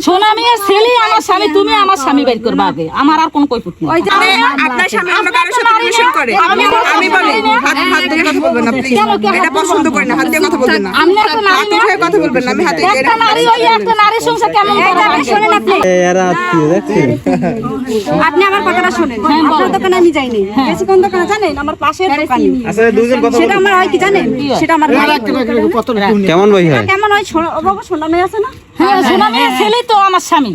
সোনা মেয়ের ছেলে আমার স্বামী তুমি আমার স্বামী বের করবা আগে। আমার আর কোন কৈফত নেই। আপনার স্বামী অন্য কারোর সাথে রিলেশন করে? আমি আমি বলি হাত হাত দিয়ে কথা বলবেন না প্লিজ? এটা পছন্দ করি না হাত দিয়ে কথা বলবেন না। আমি একটা নারী হাত কথা বলবেন না আমি হাতে একটা নারী ওই একটা নারী সংসার কেমন করে শোনেন আপনি এরা আত্মীয় দেখছেন? আপনি আমার কথাটা শোনেন। আপনার দোকানে আমি গেছি কোন দোকানে জানেন? আমার পাশের দোকানে। আচ্ছা দুজন কথা সেটা আমার হয় কি জানেন? সেটা আমার কেমন ভাই। হয়। কেমন হয়? শোনো- ও বাবা সোনা মেয়ে আছে না? হ্যাঁ সোনা মেয়ের ছেলেই তো আমার স্বামী।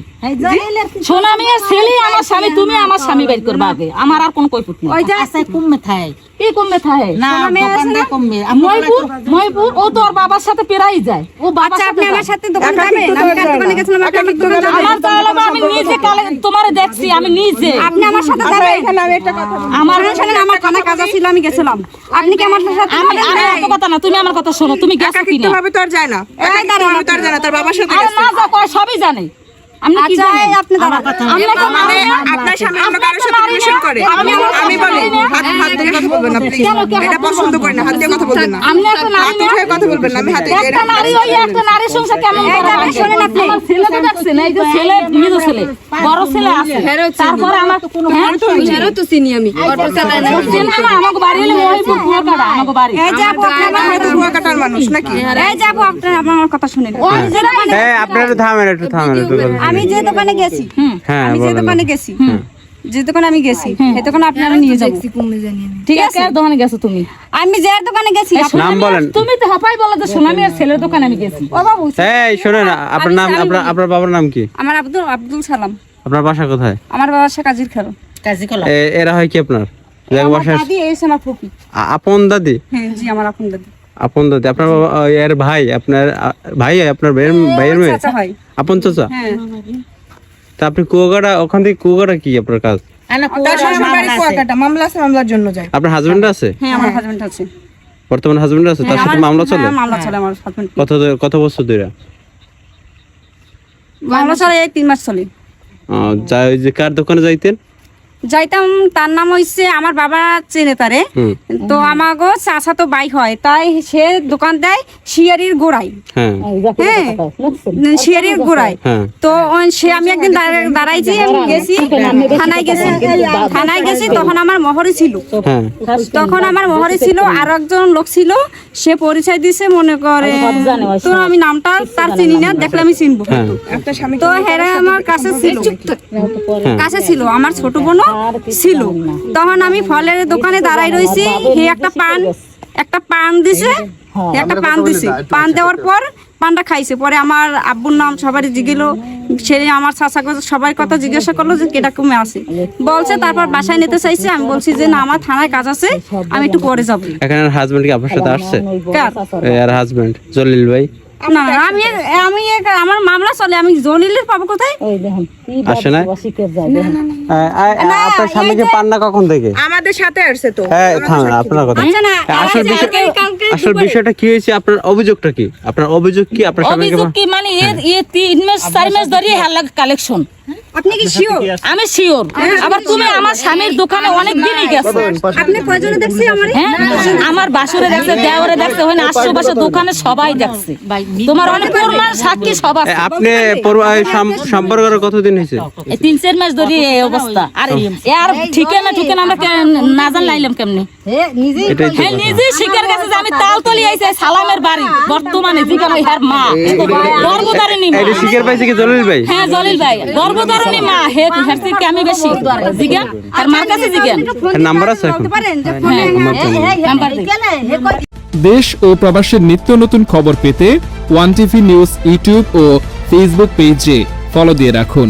সোনা মেয়ের ছেলে আমার স্বামী তুমি আমার স্বামী বের করবা আগে। আমার আর কোন কৈফুত নেই। ওই যে কমে থাকে কি কমবে থাকে সোনা মেয়ে কমবে। ময়পুর ময়পুর ও তো ওর বাবার সাথে পেরাই যায়। ও আচ্ছা আপনি আমার সাথে দোকানে যাবেন? আমি কার দোকানে গেছিলাম আপনি আমার দোকানে যাবেন আমার তাহলে আমি নিজে কালে তোমারে দেখছি আমি নিজে। আপনি আমার সাথে যাবেন। এখানে আমি একটা কথা বলি। আমার শোনেন, শোনেন, আমার কানে কাজ ছিল আমি গেছিলাম। আপনি কি আমার সাথে আমি আমি এত কথা না তুমি আমার কথা শোনো তুমি গেছো যায় না। যায় না তার বাবার সাথে আরে গেছে। না যা কয় সবই জানে। আপনি কি আচ্ছা জানেন? আপনি দাঁড়ান। মানে আপনার কারোর সাথে। করে আমি বলি না। হাত হাত দিয়ে কথা বলবেন না প্লিজ কেন, কেন? এটা পছন্দ করি না হাত দিয়ে কথা বলবেন না। একটা নারী না। কথা বলবেন না আমি হাতে একটা নারী ওই একটা নারী সংসার কেমন করে আপনি আমার ছেলে তো দেখছেন এই যে ছেলে মেয়ে ছেলে বড় ছেলে আছে। তারপরে আমার হ্যাঁ? তো চিনি আমি। অটো চালাই না চেনা না আমাকে বাড়ি হলে মহিপুর কুয়াকাটা আমাকে বাড়ি। এই যে আপু আপনি আমার হয়তো কুয়া কাটার মানুষ নাকি? এই যে আপু আপনি আমার কথা শুনেন। হ্যাঁ আপনারা থামেন একটু থামেন। আমি যে দোকানে গেছি। হ্যাঁ আমি যে দোকানে গেছি। যে দোকানে আমি গেছি এই দোকানে আপনারা নিয়ে যাব। ঠিক আছে? দোকানে গেছো তুমি? আমি যে দোকানে গেছি নাম বলেন। তুমি তো হাপাই বলো যে সোনামি আর ছেলের দোকানে আমি গেছি। ও বাবু এই শোনেন আপনার নাম আপনার আপনার বাবার নাম কি? আমার আব্দুল আব্দুল সালাম। আপনার বাসা কোথায়? আমার বাবা কাজির খেলো কাজী কলা এরা হয় কি আপনার? দাদি ফুপি। আপন দাদি? হ্যাঁ জি আমার আপন দাদি। আপন দাদি। আপনার বাবা এর ভাই আপনার ভাই আপনার ভাইয়ের ভাইয়ের মেয়ে? আপন চাচা? হ্যাঁ। তা আপনি কুয়াকাটা ওখান থেকে কুয়াকাটা কি আপনার কাজ? আপনার হাজবেন্ড আছে? হ্যাঁ আমার হাজবেন্ড আছে। বর্তমান হাজবেন্ড আছে? তার সাথে মামলা চলে? হ্যাঁ, মামলা চলে আমার হাজবেন্ড কত কত বছর ধরে? মামলা চলে এই তিন মাস চলে। যা ওই যে কার দোকানে যাইতেন? যাইতাম তার নাম হইছে আমার বাবা চেনে তারে। তো আমাগো চাচা তো বাইক হয় তাই সে দোকান দেয় শিয়ারির গোড়ায় হ্যাঁ। হ্যাঁ শিয়ারির গোড়ায় হ্যাঁ। তো সে আমি একদিন দাঁড়া- দাঁড়াইছি আমি গেছি থানায় গেছি থানায় গেছি তখন আমার মহরে ছিল। হ্যাঁ। তখন আমার মহরে ছিল আর একজন লোক ছিল সে পরিচয় দিছে মনে করে তো আমি নামটা তার চিনি না দেখলে আমি চিনবো। হ্যাঁ। তো হেরা আমার কাছে ছিল। কাছে ছিল আমার ছোট বোনও। ছিল। তখন আমি ফলের দোকানে দাঁড়াই রইছি হে একটা পান একটা পান দিছে। একটা পান দিছে। পান দেওয়ার পর পানটা খাইছে। পরে আমার আব্বুর নাম সবারই জিগেলো। সে আমার চাচা সবাই কথা জিজ্ঞাসা করল যে কেটা কমে আছে বলছে তারপর বাসায় নিতে চাইছে। আমি বলছি যে না আমার থানায় কাজ আছে। আমি একটু পরে যাব। এখানে হাজবেন্ড কি আপনার সাথে আসছে? কার? এর হাজবেন্ড জলিল ভাই। না আমি আমি আমার মামলা চলে আমি জলিলের পাবো কোথায়? আসে না? আ- আ- আপনার স্বামীকে পান না কখন থেকে? আমাদের সাথে আসছে তো। হ্যাঁ থামেন আপনার কথা। আচ্ছা আসল বিষয় আসল বিষয়টা কি হয়েছে? আপনার অভিযোগটা কি? আপনার অভিযোগ কি? আপনার স্বামীকে অভিযোগ কি মানে তিন মাস চার মাস ধরে হাল্লা কালেকশন আপনি কি শিওর আমি শিওর আবার তুমি আমার স্বামীর দোকানে অনেক দিনই গেছো। আপনি কয়জনে দেখছি আমার? হ্যাঁ আমার বাসুরে দেখছে দেওরে দেখছে ওখানে আশেপাশে দোকানে সবাই দেখছে। তোমার অনেক প্রমাণ সাক্ষী সব আছে। আপনি সম্পর্ক কতদিন হয়েছে? তিন চার মাস ধরে এই অবস্থা। আর এ আর ঠিকানা ঠিকানা আমরা না জানলাইলাম কেমনি? এটাই হ্যাঁ নিজে শিকার গেছে যে আমি তালতলি আইছে সালামের বাড়ি। বর্তমানে যেখানে ওই মা গর্ভধারিণী এটা শিকার পাইছে কি জলিল ভাই? হ্যাঁ জলিল ভাই গর্ভধারিণী মা হে হের থেকে আমি বেশি। জিজ্ঞান আর মার কাছে জিজ্ঞান নাম্বার আছে এখন। পারেন যে ফোনে আমার জানা নেই। নাম্বার দেশ ও প্রবাসের নিত্য নতুন খবর পেতে ওয়ান টিভি নিউজ ইউটিউব ও ফেসবুক পেজে ফলো দিয়ে রাখুন।